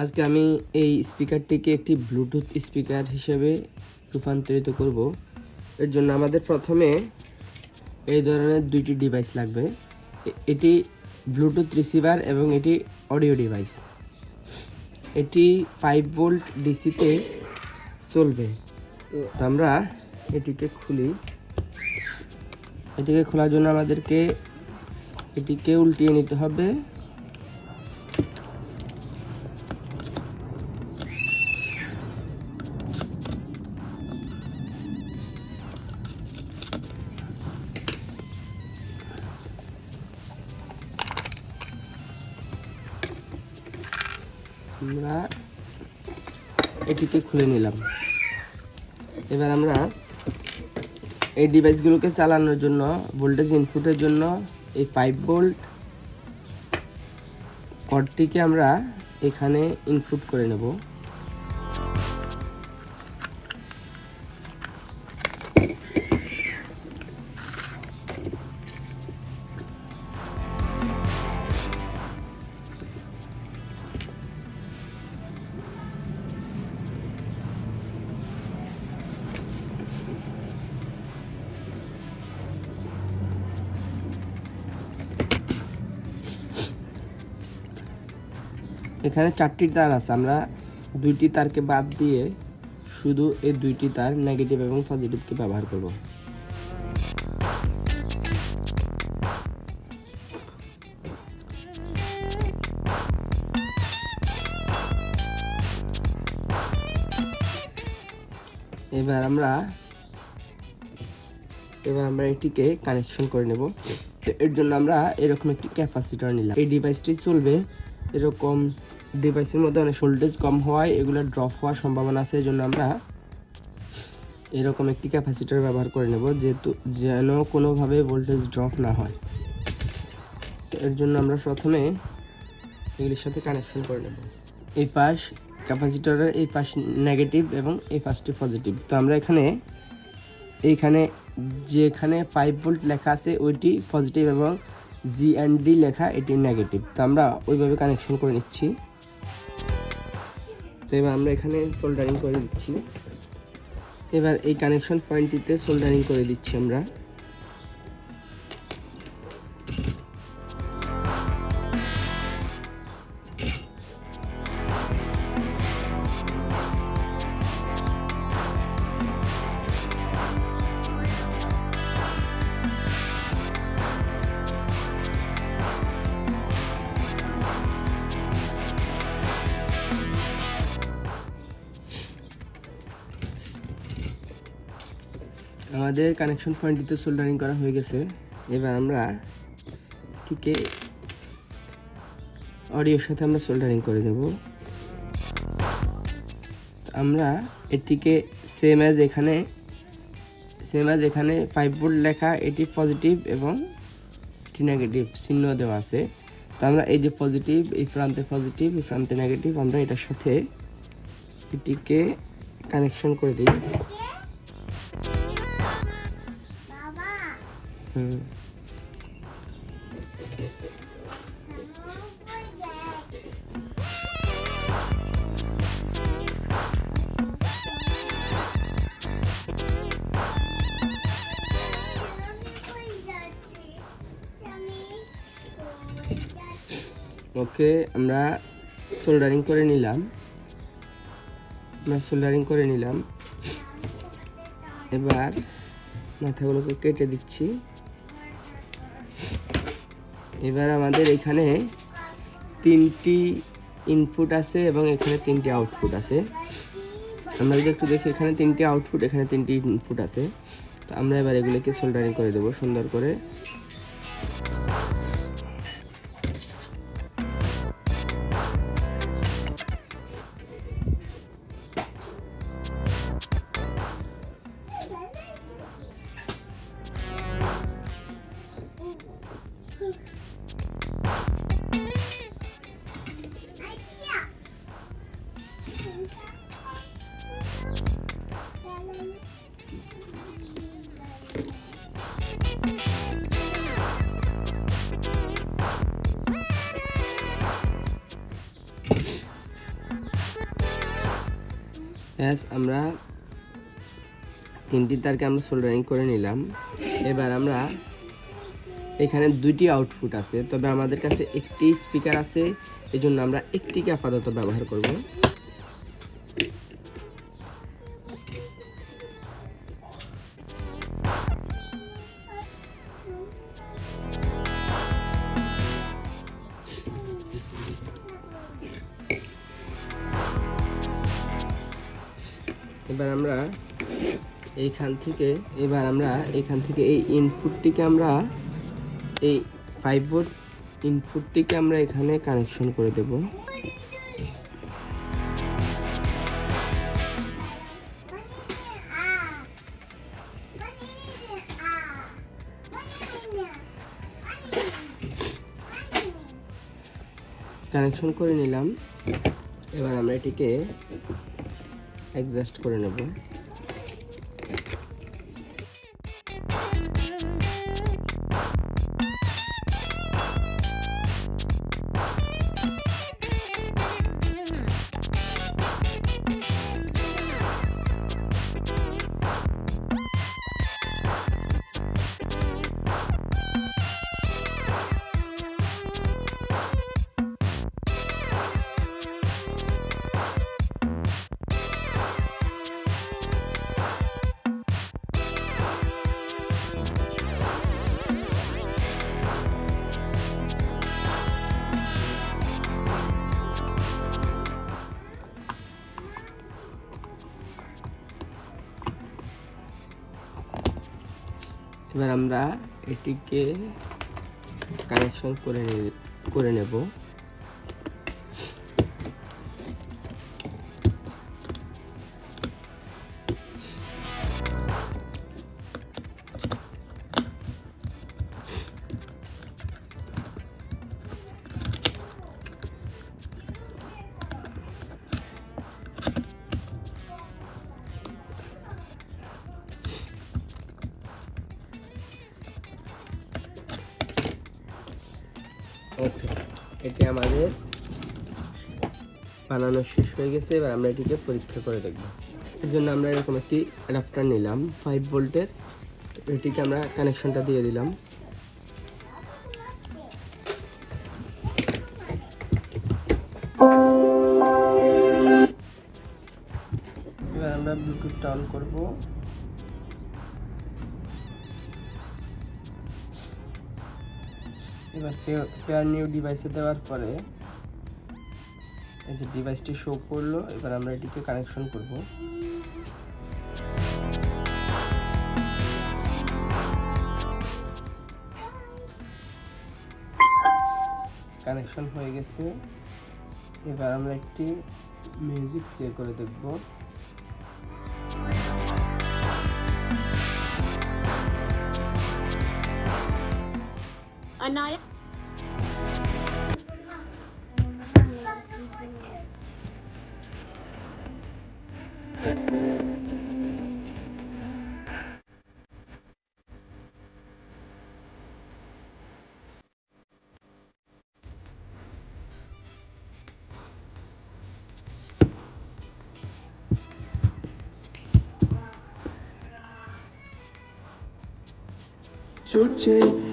আজকে আমি এই স্পিকারটিকে একটি ব্লুটুথ স্পিকার হিসেবে রূপান্তরিত করব। এর জন্য আমাদের প্রথমে এই ধরনের দুইটি ডিভাইস লাগবে। এটি ব্লুটুথ রিসিভার এবং এটি অডিও ডিভাইস এটি ফাইভ ভোল্ট ডিসিতে চলবে। তো আমরা এটিকে খুলি। এটিকে খোলার জন্য আমাদেরকে এটিকে উল্টিয়ে নিতে হবে। আমরা এটিকে খুলে নিলাম। এবার আমরা এই ডিভাইসগুলোকে চালানোর জন্য, ভোল্টেজ ইনপুটের জন্য এই ফাইভ ভোল্ট কর্ডটিকে আমরা এখানে ইনপুট করে নেব। এখানে চারটি তার আছে। আমরা দুইটি তারকে বাদ দিয়ে শুধু এই দুইটি তার নেগেটিভ এবং পজিটিভকে ব্যবহার করব। এবার আমরা এবার আমরা এটিকে কানেকশন করে নেব। তো এর জন্য আমরা এরকম একটি ক্যাপাসিটর নিলাম। এই ডিভাইসটি চলবে এরকম ডিভাইসের মধ্যে অনেক ভোল্টেজ কম হওয়ায় এগুলো ড্রপ হওয়ার সম্ভাবনা আছে এই জন্য আমরা এরকম একটি ক্যাপাসিটার ব্যবহার করে নেব, যেহেতু যেন কোনোভাবে ভোল্টেজ ড্রপ না হয়। এর জন্য আমরা প্রথমে এগুলির সাথে কানেকশন করে নেব। এই পাশ ক্যাপাসিটরের এই পাশ নেগেটিভ এবং এই পাশটি পজিটিভ তো আমরা এখানে, এইখানে যেখানে ফাইভ ভোল্ট লেখা আছে, ওইটি পজিটিভ এবং জি অ্যান্ড ডি লেখা, এটি নেগেটিভ তো আমরা ওইভাবে কানেকশন করে নিচ্ছি। তো এবার আমরা এখানে সোল্ডারিং করে দিচ্ছি। এবার এই কানেকশন পয়েন্টটিতে সোল্ডারিং করে দিচ্ছি আমরা। আমাদের কানেকশন পয়েন্টটিতে সোল্ডারিং করা হয়ে গেছে। এবার আমরা ঠিকই অডিওর সাথে আমরা সোল্ডারিং করে দেব আমরা এটিকে সেম অ্যাজ এখানে সেম অ্যাজ এখানে ফাইভ ভোল্ট লেখা, এটি পজিটিভ এবং এটি নেগেটিভ চিহ্ন দেওয়া আছে। তো আমরা এই যে পজিটিভ এই প্রান্তে পজিটিভ এই প্রান্তে নেগেটিভ আমরা এটার সাথে এটিকে কানেকশন করে দিই। হুম ওকে আমরা সোল্ডারিং করে নিলাম। আমরা সোল্ডারিং করে নিলাম। এবার মাথাগুলোকে কেটে দিচ্ছি। এবার আমাদের এখানে তিনটি ইনপুট আছে এবং এখানে তিনটি আউটপুট আছে। আমরা যদি একটু দেখি, এখানে তিনটি আউটপুট এখানে তিনটি ইনপুট আছে। তো আমরা এবার এগুলোকে সোল্ডারিং করে দেবো সুন্দর করে। ব্যাস আমরা তিনটি তারকে আমরা সোল্ডারিং করে নিলাম। এবার আমরা এখানে দুইটি আউটপুট আছে, তবে আমাদের কাছে একটি স্পিকার আছে এই জন্য আমরা একটিকে আপাতত ব্যবহার করব। এবার আমরা এইখান থেকে, এবার আমরা এখান থেকে এই ইনপুটটিকে আমরা এই ফাইভ ভোল্ট ইনপুটটিকে আমরা এখানে কানেকশন করে দেব। কানেকশন করে নিলাম। এবার আমরা এটিকে অ্যাডজাস্ট করে নেব। এবার আমরা এটিকে কানেকশন করে করে নেব। ওকে এটি আমাদের বানানো শেষ হয়ে গেছে, এবার আমরা এটিকে পরীক্ষা করে দেখব। এর জন্য আমরা এরকম একটি অ্যাডাপ্টার নিলাম ফাইভ ভোল্টের এটিকে আমরা কানেকশনটা দিয়ে দিলাম। এবার আমরা ব্লুটুথটা অন করব। এবার পেয়ার নিউ ডিভাইসে দেওয়ার পরে এই যে ডিভাইসটি শো করল, এবার আমরা এটিকে কানেকশন করব। কানেকশন হয়ে গেছে। এবার আমরা একটি মিউজিক প্লে করে দেখব। anh nói chút chi?